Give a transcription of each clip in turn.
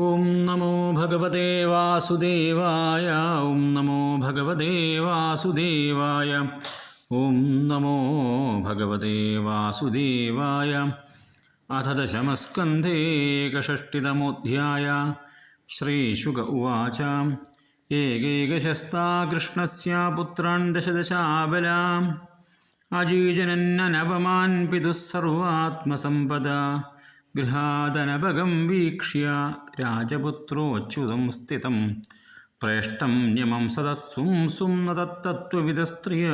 ഓം നമോ ഭഗവതേ വാസുദേവായ ഓം നമോ ഭഗവതേ വാസുദേവായ ഓം നമോ ഭഗവതേ വാസുദേവായ അഥ ദശമസ്കന്ധേകഷ്ടിതമോധ്യായ ശ്രീശുക ഉവാച. ഏകൈകശസ്താ കൃഷ്ണസ്യ പുത്രാन् ദശദശാബലാം. അജീജനന്നനപമാൻ പിതുः ഗൃഹാദനപകം വീക്ഷ്യ രാജപുത്രോച്യുതം സ്ഥിതം. പ്രേഷ്ടം ന്യമം സദസ്സും സും നതത്തത്വവിധസ്ത്രിയ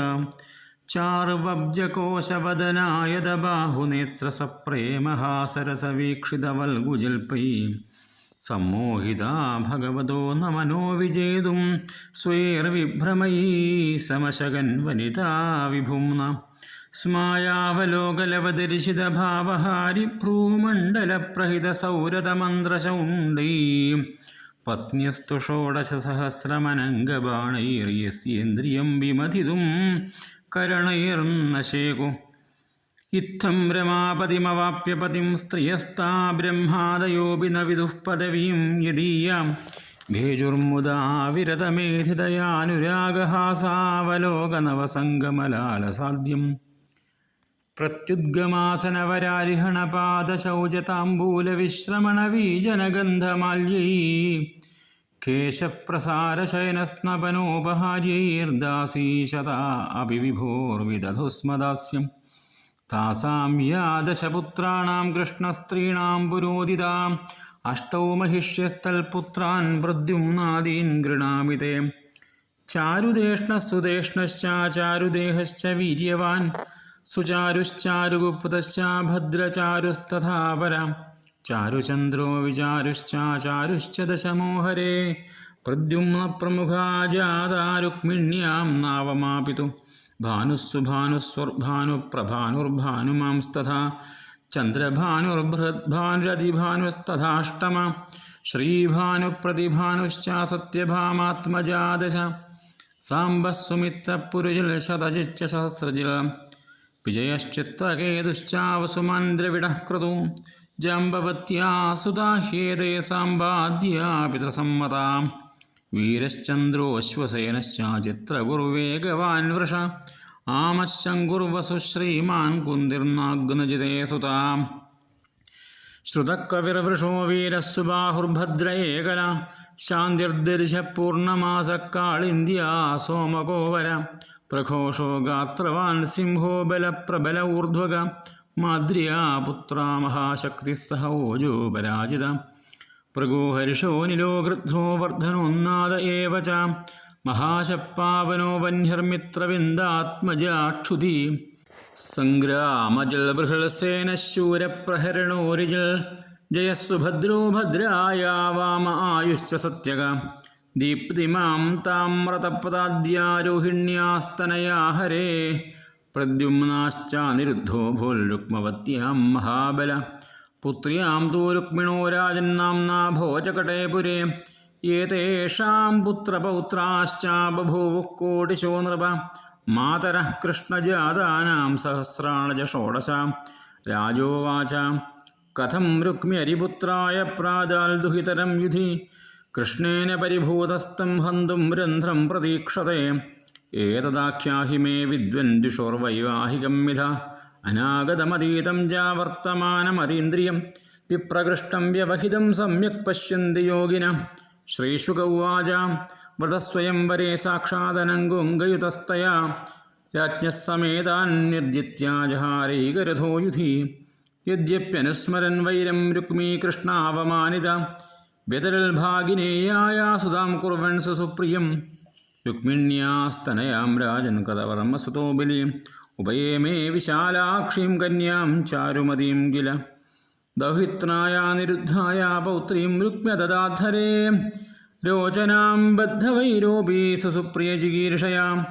ചാർവബ്ജകോശവദനായത ബാഹുനേത്രസപ്രേമഹാസരസവീക്ഷിതവൽഗുജൽപൈ സമ്മോഹിത ഭഗവതോ നമനോ വിജേതും സ്വേർവിഭ്രമയീ സമശകൻ വനിതാ വിഭുംന. സ്മായാവലോകലവദർശിതഭാവഹാരിഭ്രൂമണ്ഡലപ്രഹിതസൗരതമന്ത്രശൗണ്ടൈ പത്ന്യസ്തു ഷോഡശസഹസ്രമനംഗബാണൈര്യസ്യേന്ദ്രിയം വിമതിതും കരണൈർന്നശേകു. ഇത്തം രമാപതിമവാപ്യപതിം സ്ത്രിയസ്താ ബ്രഹ്മാദയോപി ന വിദുഃ പദവീം യദീയാം ഭേജുർമുദാ പ്രത്യുദ്ഗമാസനവരാരിഹണപാദശൗചതാംബൂലവിശ്രമണവീജനഗന്ധമാല്യൈ കേശപ്രസാരശയനസ്നപനോപഹാര്യൈർദാസീശതാ അഭിവിഭോർവിദധുസ്മദാസ്യം. താസാം യാ ദശപുത്രാണാം കൃഷ്ണസ്ത്രീണാം പുരോദിതാം. അഷ്ടൗ മഹിഷ്യസ്തൽപുത്രാൻ പ്രദ്യുമ്നാദീൻ ഗൃണാമി തേ ചാരുദേഷ്ണസുദേഷ്ണശ്ച ചാരുദേഹശ്ച വീര്യവാൻ. സുചാരുശ്ചാരുഗുപ്തശ്ച ഭദ്രചാരുസ്തഥാ പര ചാരുചന്ദ്രോ വിചാരുശ്ചാചാരുശ്ച ദശമോഹരേ പ്രദ്യുമ്നപ്രമുഖാ ജാതാ രുക്മിണ്യാം നാവമാപിതു. ഭാനുസ്സു ഭാനുസ്വർഭാനുപ്രഭാനുർഭാനുമാംസ്തഥാ ചന്ദ്രഭാനുർബൃഹദ്ഭാനുരതിഭാനുസ്തഥാഷ്ടമ ശ്രീഭാനുപ്രതിഭാനുശ്ച സത്യഭാമാത്മജാദശ സാംബഃ ശതജിച്ച ശതജിശ്ച ദ്രവിഡഃ ക്രതു ജാമ്പവത്യാ സുതാഹ്യേതേ സാമ്പാദ്യാ പിതൃസമ്മതാം. വീരശ്ചന്ദ്രോശ്വസേനശ്ച ചിത്രഗുർവേഗവാൻ വൃഷ. ആമശങ്കുർവസു ശ്രീമാൻ കുന്തിർനാഗ്നജിതേ സുതാ. ശ്രുതക്കവിർവൃഷോ ബാഹുർഭദ്ര ഏകല സോമകോവര പ്രഘോഷോ ഗാത്രവാൻ സിംഹോ ബലപ്രബല ഊർധ്വക മാദ്രിയാ പുത്ര മഹാശക്തി സഹ ഓജോ പരാജിത. പ്രഗോഹരിഷോ നിലോ ഗൃധ്രോ വർദ്ധനോന്നാദ ഏവ ച. മഹാശപ്പാവനോ വന്യർമിത്രവിന്ദാത്മജാക്ഷുതി. സംഗ്രാമജൽ ബൃഹളസേനശൂരപ്രഹരണോരിജൽ ജയസ്സുഭദ്രോ ഭദ്രായ വാമ ആയുശ്ച സത്യക ദീപ്തിമാം താമ്രതപദാദ്യാരോഹിണ്യാസ്തനയാ ഹരേ പ്രദ്യുമ്നാശ്ചാനിരുദ്ധോ ഭോൽരുക്മവത്യാം മഹാബല. പുത്ര്യാം തൂ രുക്മിണോ രാജന്നാംനാ ഭോജകടേ പുരേ. ഏതേഷാം പുത്രപൗത്രാശ്ച ബഭൂവുഃ കോടിശോ നൃപ. മാതര കൃഷ്ണജാതാനാം സഹസ്രാണജ ഷോഡശ. രാജോവാച. കഥം രുക്മ്യരിപുത്രായ പ്രാജാൽ ദുഹിതരം യുധി. കൃഷ്ണേന പരിഭൂതസ്ഥം ഹന്തും രന്ധ്രം പ്രതീക്ഷതേ. ഏതദാഖ്യാഹി മേ വിദ്വന്ദ്വിഷോർവൈവാഹികം മിഥ. അനാഗതമതീതം ജാവർത്തമാനമതീന്ദ്രിയം വിപ്രകൃഷ്ടം വ്യവഹിതം സമ്യക് പശ്യന്തി യോഗിന. ശ്രീശുക ഉവാച. വ്രതസ്വയംവരെ സാക്ഷാദനങ്കുങ്കയുതസ്തയാ രാജ്ഞസമേതാൻ നിർജിത്യാജഹാരൈകരഥോ യുധി യദ്യപ്യനുസ്മരൻ വൈരം രുക്മീ വ്യതരൽ ഭാഗിനേയായ സുതാം കുർവൻ സുസുപ്രിയം. രുക്മിണ്യാസ്തനയാം രാജൻ കഥവർമ്മസുതോ ബലി ഉഭയേ മേ വിശാലാക്ഷീം കന്യാം ചാരുമതിയും കില. ദൗഹിത്രായ നിരുദ്ധായ പൗത്രീം രുക്മ്യദാധരേ രോചനാം ബദ്ധവൈരോപീ സുസുപ്രിയ ചികീർഷയാം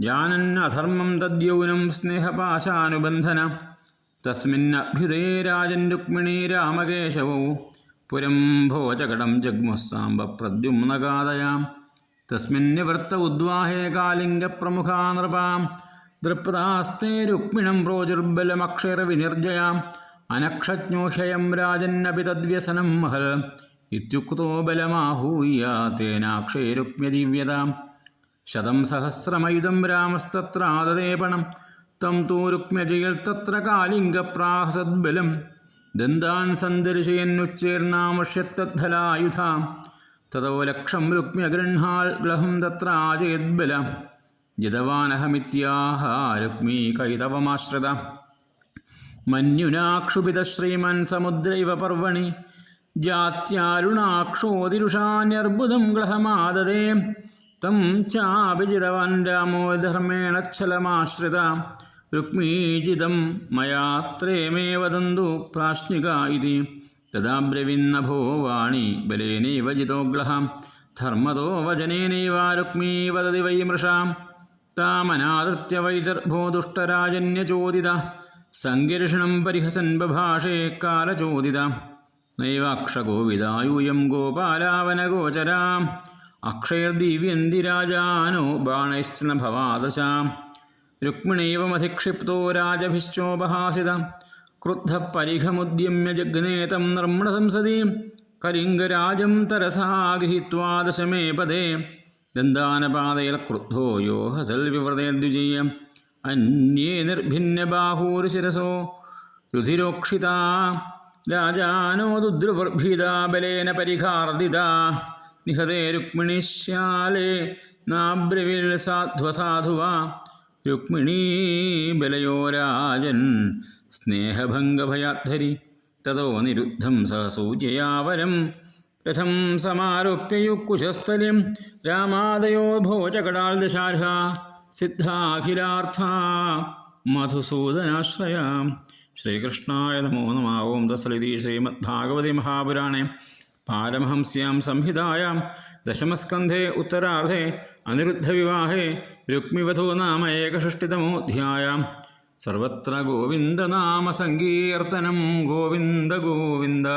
ജാനന്നധർമ്മം തദ്യൗനം സ്നേഹപാശാനുബന്ധന. തസ്മിന്നഭ്യുദേ രാജൻ രുക്മിണീ രാമകേശവൗ. പുരം ഭോജകടം ജഗ്മുസ്സാംബ പ്രദ്യുമ്നഗാതയാം തസ്മിന്നിവൃത്ത ഉദ്വാഹേ കാലിംഗപ്രമുഖാ നൃപാം ദൃപ്താസ്തേ രുക്മിണം പ്രോജുർബലമക്ഷരവിനിർജയാം അനക്ഷജ്ഞോഹ്യയം രാജന്നപി തദ്വ്യസനം മഹൽ. ഇത്യുക്തോ ബലമാഹൂയ തേനാക്ഷേരുക്മ്യദിവ്യതാം ശതം സഹസ്രമയുധം രാമസ്തത്രാദദേപണം തം തൂ രുക്മ്യജയിൽ തത്ര കാലിംഗപ്രാഹസദ്ബലം. ദന്താൻ സന്ദർശയന്നുച്ചേർണാമഷ്യത്തദ്ധലായുധാം തതോ ലക്ഷം രുക്മ്യഗൃഹാൽ ഗ്ലഹം തത്രാജയദ്ബല. ജിതവാനഹമിത്യാഹ രുക്മീ കൈതവമാശ്രിത മഞ്ഞുനാക്ഷുഭിത ശ്രീമൻ സമുദ്രൈവ പർവണി. ജാത്യാരുണാക്ഷോതിരുഷാന്യർബുദം ഗ്ലഹമാദദേ തം ചാഭിജിതവാൻ രാമോ ധർമ്മേണച്ഛലമാശ്രിത രുക്മീജിതം മയാത്രേമേ വദന്തു പ്രാശ്നിക ഇതി. തഥാ ബ്രവിന്നഭോ വാണി ബലേനൈവ ജിതോഗ്ലഹ. ധർമ്മതോ വചനേനൈവ വദതി വൈ മൃഷാം. താമനാദൃത്യ വൈദർഭോ ദുഷ്ടരാജന്യചോദിത. സങ്കീർഷണം പരിഹസൻ ബഭാഷേ കാലചോദിത. നൈവാക്ഷഗോവിദായൂയം ഗോപാലാവനഗോചരാം. അക്ഷയർദിവ്യന്തിരാജാനോ ബാണൈശ്ചന ഭവാദശാം രുക്മിണൈവമധിക്ഷിപ്തോ രാജഭിശ്ചോപഹാസിത. ക്രുദ്ധപരിഘമുദ്യമ്യ ജഗ്നേതം നർമ്മണ നർമ്മണസംസദി കലിംഗരാജം തരസാ ഗൃഹീത്വാ ദശമേ പദേ. ദന്താനപാതയിൽ ക്രുദ്ധോ യോ ഹസൽ വിവൃതേർദ്വിജീയ അന്യേ നിർഭിന്യബാഹൂർശിരസോ രുധിരോക്ഷിത. രാജാനോ ദുദ്രുവർഭിത ബലേന പരിഘാർദിത നിഹതേ രുക്മിണിശ്യാലേ നാബ്രവിൽ സാധ്വസാധുവാ. രുക്മിണീ ബലയോ രാജൻ സ്നേഹഭംഗഭയാദ്ധരി തതോ നിരുദ്ധം സഹസൂചയാവരം രഥം സമാരോപ്യയുക്കുശസ്ഥലിം രാമാദയോ ഭോജകടാൽ ദശാർഹ സിദ്ധാഖിലാർത്ഥ മധുസൂദനാശ്രയാം. ശ്രീകൃഷ്ണായ നമോ നമാവോം ഓം ദസലിതി ശ്രീമദ്ഭാഗവതി മഹാപുരാണേ. പാരമഹംസ്യാം സംഹിതായാം ദശമസ്കന്ധേ ഉത്തരാർദ്ധേ അനിരുദ്ധവിവാഹേ. രുക്മിവധോ നാമ ഏകഷഷ്ടിതമോധ്യായാം സർവത്ര ഗോവിന്ദനാമസങ്കീർത്തനം ഗോവിന്ദ ഗോവിന്ദ.